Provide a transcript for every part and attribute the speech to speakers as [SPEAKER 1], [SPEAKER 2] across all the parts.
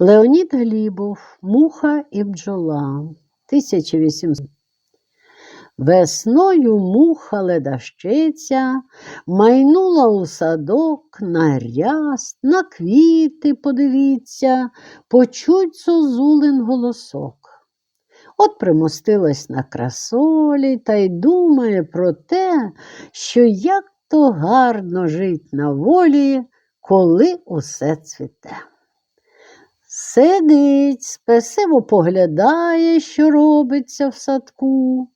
[SPEAKER 1] Леонід Глібов, Муха і бджола. 1800. Весною муха ледащиця майнула у садок на ряст, на квіти подивіться, почуть зозулин голосок. От примостилась на красолі та й думає про те, що як то гарно жить на волі, коли усе цвіте. Сидить, спесиво поглядає, що робиться в садку.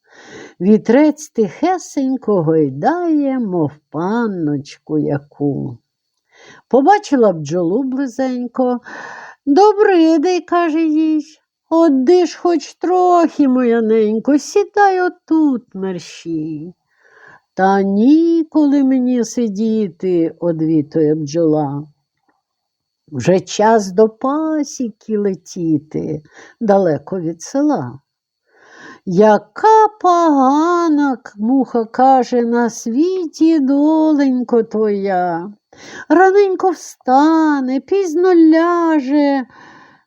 [SPEAKER 1] Вітрець тихесенько гойдає, мов панночку яку. Побачила бджолу близенько. Добрий день, каже їй. Оди ж хоч трохи, моя ненько, сідай отут мерщій. Та ніколи мені сидіти, одвітує бджола. Вже час до пасіки летіти далеко від села. Яка погана, муха каже, на світі доленько твоя. Раненько встане, пізно ляже.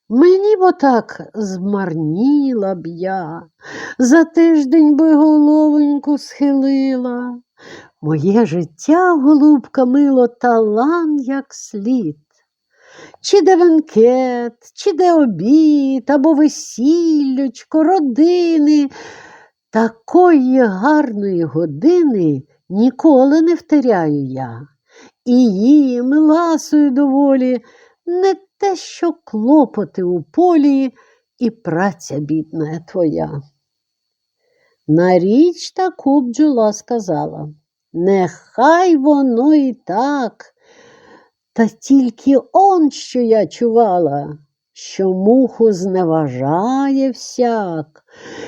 [SPEAKER 1] Мені бо так змарніла б я, за тиждень би головоньку схилила. Моє життя, голубка мило, талан як слід. Чи де венкет, чи де обід, або весіллячко, родини. Такої гарної години ніколи не втеряю я. І їм, і ласою доволі, не те, що клопоти у полі, і праця бідна твоя. На річ таку бджола сказала, нехай воно і так. Та тільки он, що я чувала, що муху зневажає всяк,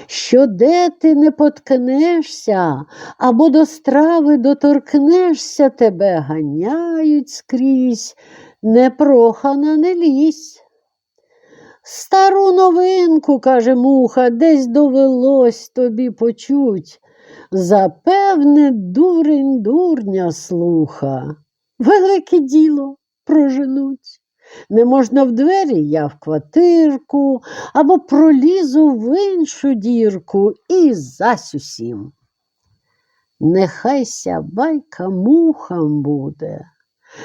[SPEAKER 1] що де ти не поткнешся, або до страви доторкнешся, тебе ганяють скрізь, непрохана не лізь. Стару новинку, каже муха, десь довелось тобі почуть. Запевне, дурень дурня слуха. Велике діло проженуть. Не можна в двері, я в квартирку, або пролізу в іншу дірку і зась усім. Нехай ся байка мухам буде,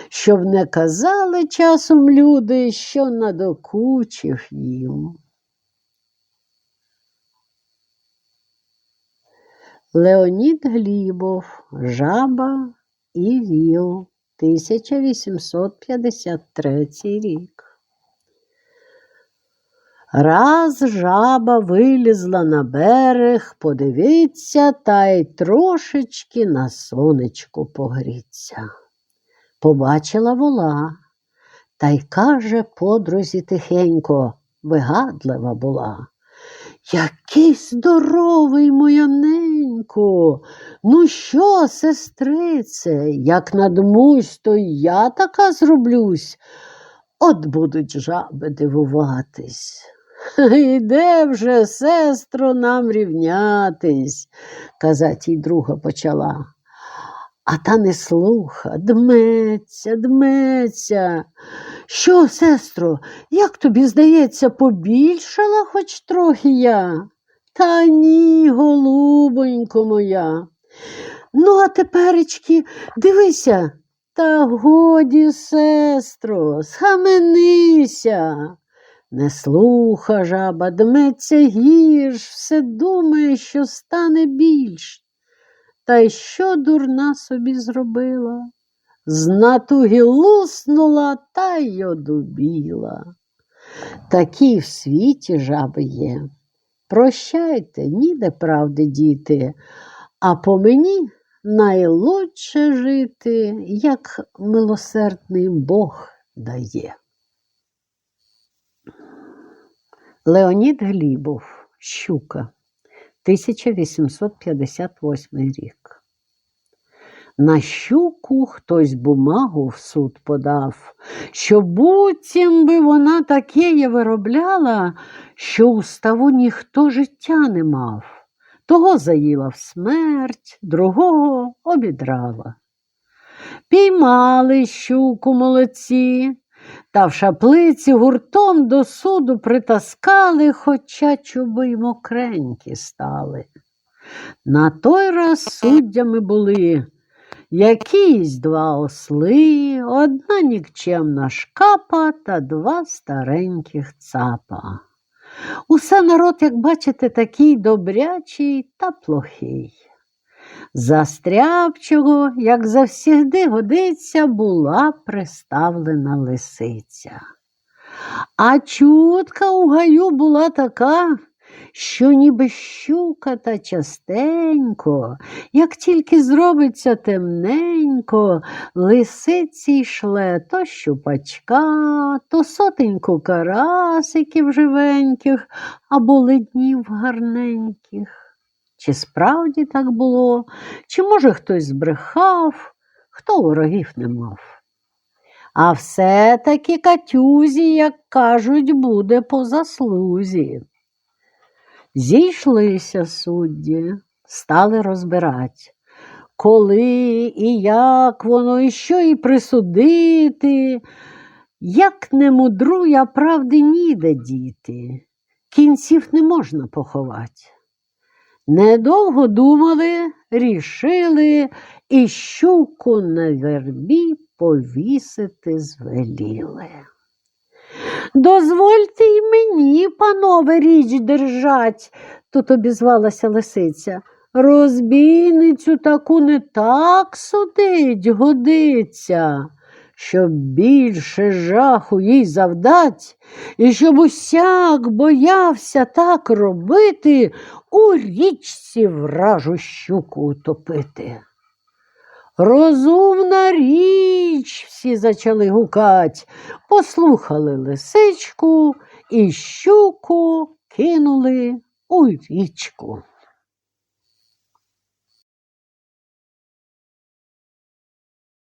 [SPEAKER 1] щоб не казали часом люди, що надокучив їм. Леонід Глібов, Жаба і Віл, 1853 рік. Раз жаба вилізла на берег, подивиться та й трошечки на сонечку погріться. Побачила вола та й каже подрузі тихенько, вигадлива була. Який здоровий, моя ненько. Ну що, сестрице, як надмусь, то я така зроблюсь. От будуть жаби дивуватись. Іде вже, сестро, нам рівнятись, казать їй друга почала. А та не слуха, дметься, дметься. Що, сестро, як тобі здається, побільшала хоч трохи я? Та ні, голубонько моя. Ну, а теперечки, дивися, та годі, сестро, схаменися. Не слуха жаба, дметься гірш, все думає, що стане більш. Та й що дурна собі зробила? З натуги луснула та й одубіла. Такі в світі жаби є. Прощайте, ніде правди діти, а по мені найлучше жити, як милосердний Бог дає. Леонід Глібов, Щука, 1858 рік. На щуку хтось бумагу в суд подав, що буцім би вона таке виробляла, що у ставу ніхто життя не мав. Того заїла в смерть, другого обідрала. Піймали щуку молодці, та в шаплиці гуртом до суду притаскали, хоча чуби й мокренькі стали. На той раз суддями були якісь два осли, одна нікчемна шкапа та два стареньких цапа. Усе народ, як бачите, такий добрячий та плохий. Застрябчого, як завсігди годиться, була приставлена лисиця. А чутка у гаю була така, що ніби щука та частенько, як тільки зробиться темненько, лисиці йшле то щупачка, то сотеньку карасиків живеньких або леднів гарненьких. Чи справді так було, чи, може, хтось збрехав, хто ворогів не мав. А все-таки Катюзі, як кажуть, буде по заслузі. Зійшлися судді, стали розбирати, коли і як воно, і що і присудити. Як не мудру, а правди ніде діти, кінців не можна поховати. Недовго думали, рішили і щуку на вербі повісити звеліли. Дозвольте й мені, панове, річ держать, тут обізвалася лисиця. Розбійницю таку не так судить годиться, щоб більше жаху їй завдать, і щоб усяк боявся так робити, у річці вражу щуку утопити. Розумна річ, всі зачали гукать, послухали лисичку і щуку кинули у річку.